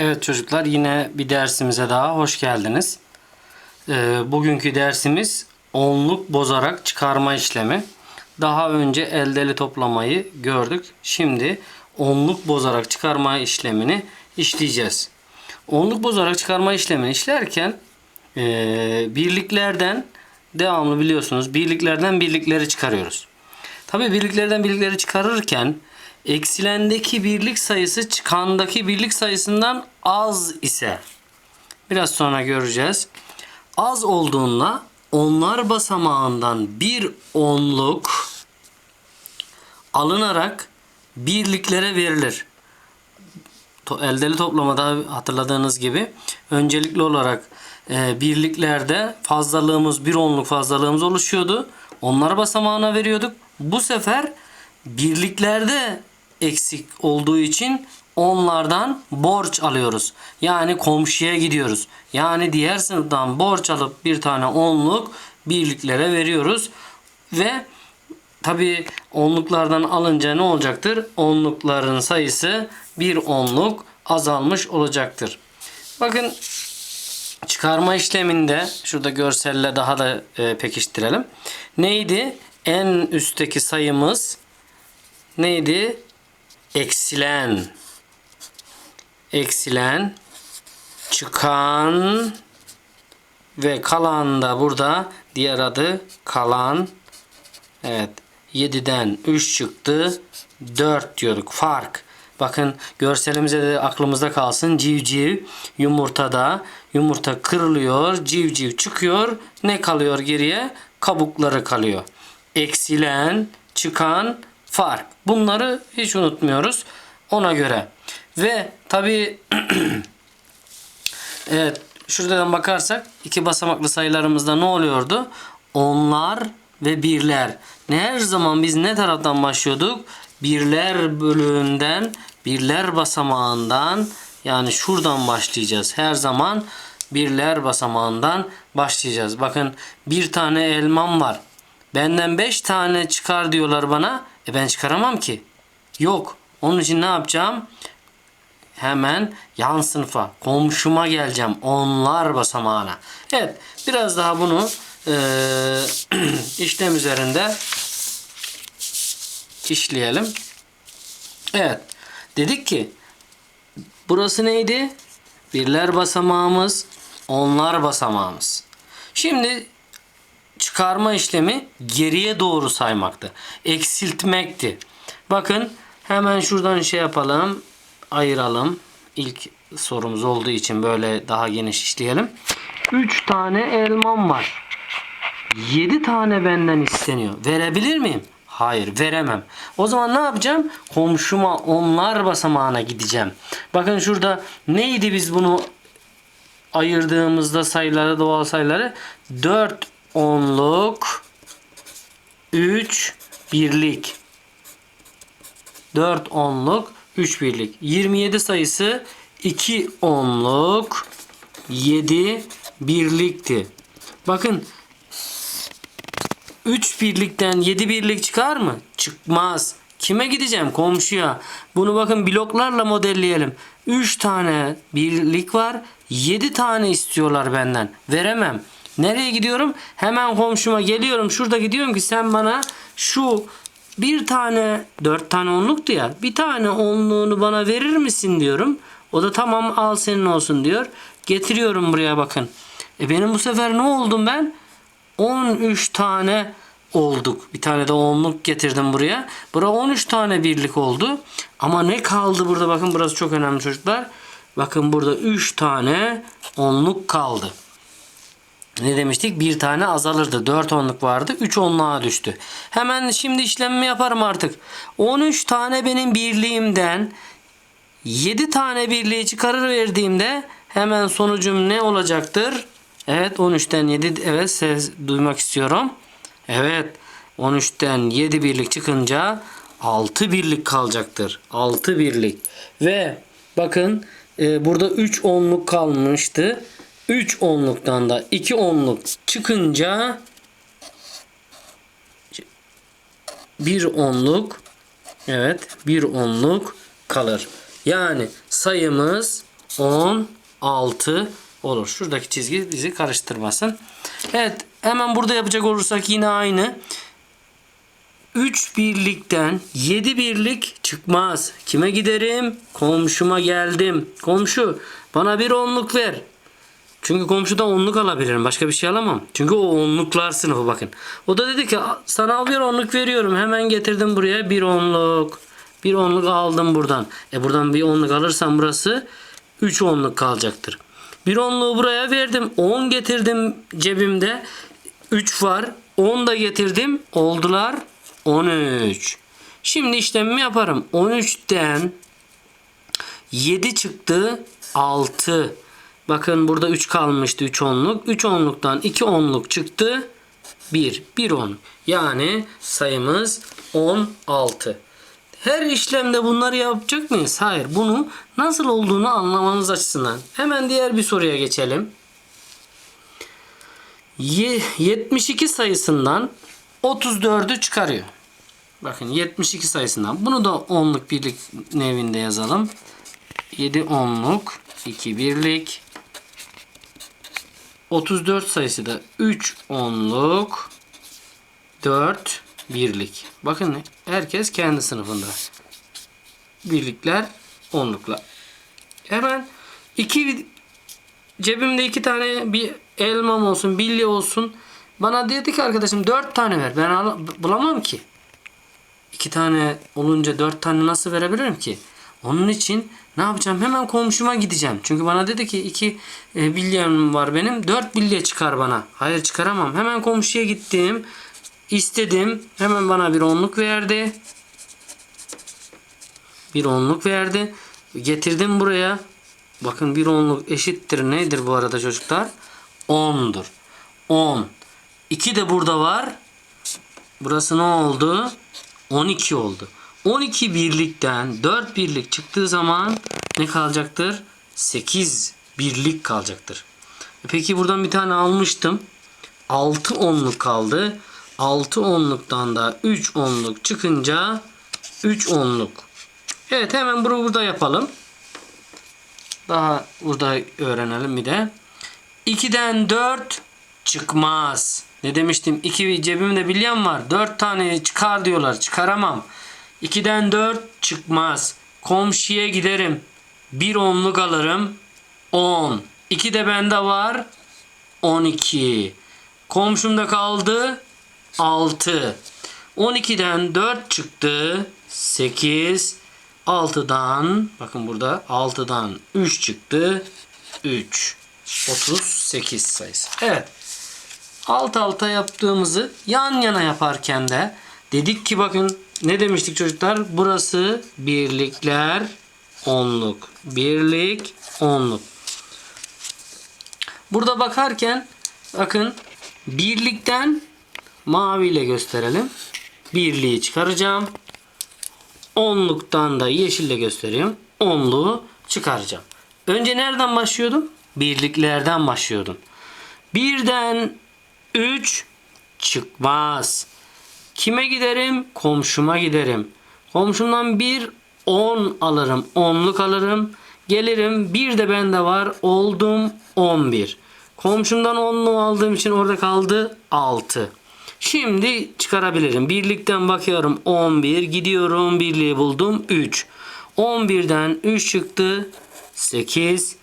Evet çocuklar yine bir dersimize daha hoş geldiniz. Ee, bugünkü dersimiz onluk bozarak çıkarma işlemi. Daha önce eldeli toplamayı gördük. Şimdi onluk bozarak çıkarma işlemini işleyeceğiz. Onluk bozarak çıkarma işlemini işlerken ee, birliklerden devamlı biliyorsunuz birliklerden birlikleri çıkarıyoruz. Tabi birliklerden birlikleri çıkarırken eksilendeki birlik sayısı çıkandaki birlik sayısından az ise biraz sonra göreceğiz. Az olduğunda onlar basamağından bir onluk alınarak birliklere verilir. Eldeli toplamada hatırladığınız gibi öncelikli olarak e, birliklerde fazlalığımız bir onluk fazlalığımız oluşuyordu. Onları basamağına veriyorduk. Bu sefer birliklerde eksik olduğu için onlardan borç alıyoruz. Yani komşuya gidiyoruz. Yani diğer sınıftan borç alıp bir tane onluk birliklere veriyoruz. Ve Tabi onluklardan alınca ne olacaktır? Onlukların sayısı bir onluk azalmış olacaktır. Bakın çıkarma işleminde şurada görselle daha da e, pekiştirelim. Neydi? En üstteki sayımız neydi? Eksilen. Eksilen çıkan ve kalan da burada diğer adı kalan Evet. 7'den 3 çıktı. 4 diyorduk. Fark. Bakın görselimize de aklımızda kalsın. Civciv yumurtada. Yumurta kırılıyor. Civciv çıkıyor. Ne kalıyor geriye? Kabukları kalıyor. Eksilen, çıkan, fark. Bunları hiç unutmuyoruz. Ona göre. Ve tabi Evet, şuradan bakarsak iki basamaklı sayılarımızda ne oluyordu? Onlar ve birler. Ne her zaman biz ne taraftan başlıyorduk? Birler bölüğünden, birler basamağından yani şuradan başlayacağız. Her zaman birler basamağından başlayacağız. Bakın bir tane elmam var. Benden 5 tane çıkar diyorlar bana. E ben çıkaramam ki. Yok. Onun için ne yapacağım? hemen yan sınıfa komşuma geleceğim onlar basamağına. Evet biraz daha bunu eee, işlem üzerinde işleyelim. Evet dedik ki burası neydi? Birler basamağımız onlar basamağımız. Şimdi çıkarma işlemi geriye doğru saymaktı. Eksiltmekti. Bakın hemen şuradan şey yapalım. Ayıralım. İlk sorumuz olduğu için böyle daha geniş işleyelim. 3 tane elmam var. 7 tane benden isteniyor. Verebilir miyim? Hayır veremem. O zaman ne yapacağım? Komşuma onlar basamağına gideceğim. Bakın şurada neydi biz bunu ayırdığımızda sayıları doğal sayıları 4 onluk 3 birlik 4 onluk 3 birlik 27 sayısı 2 onluk 7 birlikti. Bakın 3 birlikten 7 birlik çıkar mı? Çıkmaz. Kime gideceğim? Komşuya. Bunu bakın bloklarla modelleyelim. 3 tane birlik var. 7 tane istiyorlar benden. Veremem. Nereye gidiyorum? Hemen komşuma geliyorum. Şurada gidiyorum ki sen bana şu bir tane dört tane onluktu ya. Bir tane onluğunu bana verir misin diyorum. O da tamam al senin olsun diyor. Getiriyorum buraya bakın. E benim bu sefer ne oldum ben? 13 tane olduk. Bir tane de onluk getirdim buraya. Bura 13 tane birlik oldu. Ama ne kaldı burada? Bakın burası çok önemli çocuklar. Bakın burada 3 tane onluk kaldı. Ne demiştik? Bir tane azalırdı. 4 onluk vardı. 3 onluğa düştü. Hemen şimdi işlemimi yaparım artık. 13 tane benim birliğimden 7 tane birliği çıkarır verdiğimde hemen sonucum ne olacaktır? Evet 13'ten 7 evet ses duymak istiyorum. Evet 13'ten 7 birlik çıkınca 6 birlik kalacaktır. 6 birlik. Ve bakın e, burada 3 onluk kalmıştı. 3 onluktan da 2 onluk çıkınca 1 onluk evet 1 onluk kalır. Yani sayımız 16 olur. Şuradaki çizgi bizi karıştırmasın. Evet hemen burada yapacak olursak yine aynı. 3 birlikten 7 birlik çıkmaz. Kime giderim? Komşuma geldim. Komşu bana bir onluk ver. Çünkü komşuda onluk alabilirim. Başka bir şey alamam. Çünkü o onluklar sınıfı bakın. O da dedi ki sana bir onluk veriyorum. Hemen getirdim buraya bir onluk. Bir onluk aldım buradan. E buradan bir onluk alırsam burası 3 onluk kalacaktır. Bir onluğu buraya verdim. 10 getirdim cebimde. 3 var. 10 da getirdim. Oldular 13. Şimdi işlemimi yaparım. 13'ten 7 çıktı 6. Bakın burada 3 kalmıştı 3 onluk. 3 onluktan 2 onluk çıktı 1. 1 on. Yani sayımız 16. Her işlemde bunları yapacak mıyız? Hayır. Bunu nasıl olduğunu anlamanız açısından. Hemen diğer bir soruya geçelim. Ye- 72 sayısından 34'ü çıkarıyor. Bakın 72 sayısından. Bunu da onluk birlik nevinde yazalım. 7 onluk, 2 birlik. 34 sayısı da 3 onluk, 4 birlik. Bakın herkes kendi sınıfında. Birlikler, onluklar. Hemen iki cebimde iki tane bir elmam olsun, bilye olsun. Bana dedi ki arkadaşım dört tane ver. Ben bulamam ki. İki tane olunca dört tane nasıl verebilirim ki? Onun için ne yapacağım? Hemen komşuma gideceğim. Çünkü bana dedi ki iki e, bilyem var benim. Dört bilye çıkar bana. Hayır çıkaramam. Hemen komşuya gittim. İstedim. Hemen bana bir onluk verdi. Bir onluk verdi. Getirdim buraya. Bakın bir onluk eşittir nedir bu arada çocuklar? 10'dur. 10. 2 de burada var. Burası ne oldu? 12 oldu. 12 birlikten 4 birlik çıktığı zaman ne kalacaktır? 8 birlik kalacaktır. E Peki buradan bir tane almıştım. 6 onluk kaldı. 6 onluktan da 3 onluk çıkınca 3 onluk. Evet hemen bunu burada yapalım. Daha burada öğrenelim bir de. 2'den 4 çıkmaz. Ne demiştim? 2 cebimde bilyem var. 4 tane çıkar diyorlar. Çıkaramam. 2'den 4 çıkmaz. Komşuya giderim. Bir onluk alırım. 10. 2 de bende var. 12. Komşumda kaldı 6. 12'den 4 çıktı. 8. 6'dan bakın burada 6'dan 3 çıktı. 3. 38 sayısı. Evet. Alt alta yaptığımızı yan yana yaparken de dedik ki bakın ne demiştik çocuklar? Burası birlikler onluk. Birlik onluk. Burada bakarken bakın birlikten maviyle gösterelim. Birliği çıkaracağım. Onluktan da yeşille göstereyim. Onluğu çıkaracağım. Önce nereden başlıyordum? Birliklerden başlıyordum. Birden 3 çıkmaz. Kime giderim? Komşuma giderim. Komşumdan bir 10 alırım. Onluk alırım. Gelirim. Bir de bende var. Oldum 11. Komşumdan 10'lu aldığım için orada kaldı 6. Şimdi çıkarabilirim. Birlikten bakıyorum 11. Gidiyorum birliği buldum 3. 11'den 3 çıktı 8.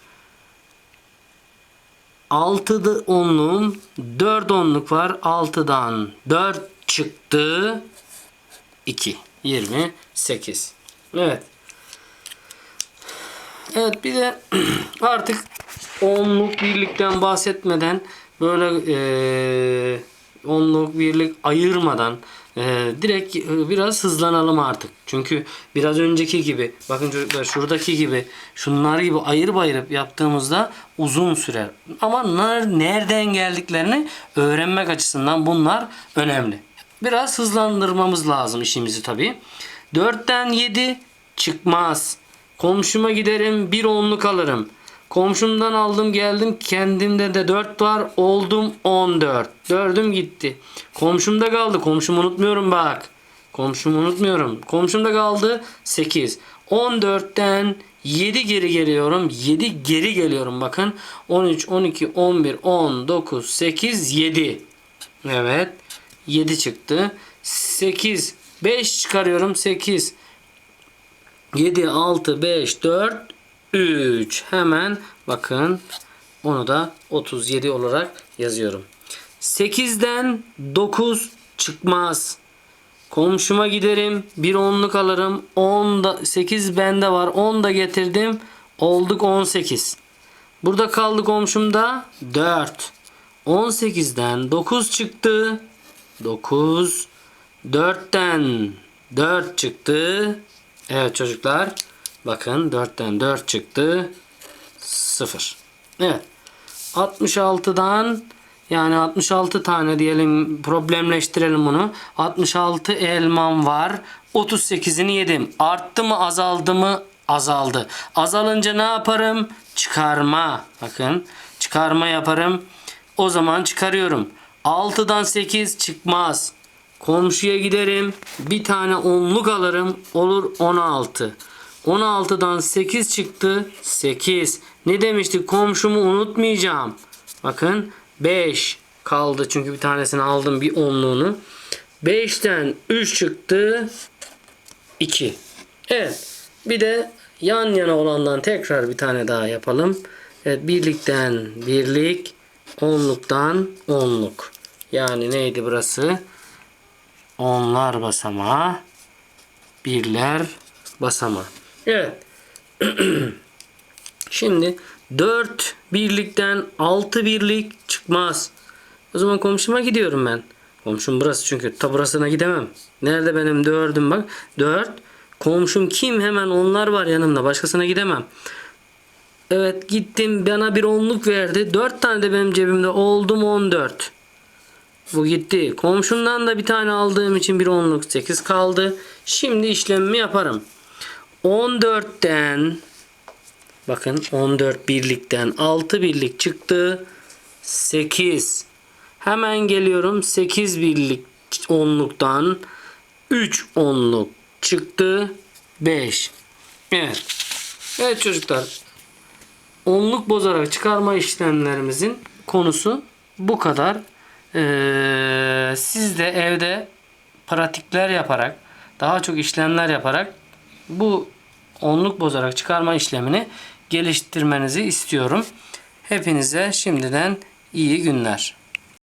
6'da onluğum 4 onluk var. 6'dan 4 çıktı 2. 28. Evet. Evet bir de artık onluk birlikten bahsetmeden böyle eee onluk birlik ayırmadan eee, direkt e, biraz hızlanalım artık. Çünkü biraz önceki gibi bakın çocuklar şuradaki gibi şunlar gibi ayırıp ayırıp yaptığımızda uzun sürer. Ama ner- nereden geldiklerini öğrenmek açısından bunlar önemli. Biraz hızlandırmamız lazım işimizi tabii. 4'ten 7 çıkmaz. Komşuma giderim bir onluk alırım. Komşumdan aldım geldim kendimde de 4 var oldum 14. Dördüm gitti. Komşumda kaldı komşumu unutmuyorum bak. Komşumu unutmuyorum. Komşumda kaldı 8. 14'ten 7 geri geliyorum. 7 geri geliyorum bakın. 13, 12, 11, 10, 9, 8, 7. Evet. 7 çıktı. 8, 5 çıkarıyorum. 8, 7, 6, 5, 4, 3. Hemen bakın onu da 37 olarak yazıyorum. 8'den 9 çıkmaz. Komşuma giderim. Bir onluk alırım. 10 da 8 bende var. 10 da getirdim. Olduk 18. Burada kaldı komşumda 4. 18'den 9 çıktı. 9. 4'ten 4 çıktı. Evet çocuklar. Bakın 4'ten 4 çıktı. 0. Evet. 66'dan yani 66 tane diyelim problemleştirelim bunu. 66 elmam var. 38'ini yedim. Arttı mı azaldı mı? Azaldı. Azalınca ne yaparım? Çıkarma. Bakın çıkarma yaparım. O zaman çıkarıyorum. 6'dan 8 çıkmaz. Komşuya giderim. Bir tane onluk alırım. Olur 16. 16'dan 8 çıktı. 8. Ne demiştik? Komşumu unutmayacağım. Bakın 5 kaldı. Çünkü bir tanesini aldım bir onluğunu. 5'ten 3 çıktı. 2. Evet. Bir de yan yana olandan tekrar bir tane daha yapalım. Evet, birlikten birlik, onluktan onluk. Yani neydi burası? Onlar basamağı, birler basamağı. Evet. Şimdi 4 birlikten 6 birlik çıkmaz. O zaman komşuma gidiyorum ben. Komşum burası çünkü ta burasına gidemem. Nerede benim 4'üm bak. 4. Komşum kim? Hemen onlar var yanımda. Başkasına gidemem. Evet gittim bana bir onluk verdi. 4 tane de benim cebimde oldum 14. Bu gitti. Komşumdan da bir tane aldığım için bir onluk 8 kaldı. Şimdi işlemimi yaparım. 14'ten bakın 14 birlikten 6 birlik çıktı. 8. Hemen geliyorum 8 birlik onluktan 3 onluk çıktı. 5. Evet. Evet çocuklar. Onluk bozarak çıkarma işlemlerimizin konusu bu kadar. Ee, siz de evde pratikler yaparak daha çok işlemler yaparak bu onluk bozarak çıkarma işlemini geliştirmenizi istiyorum. Hepinize şimdiden iyi günler.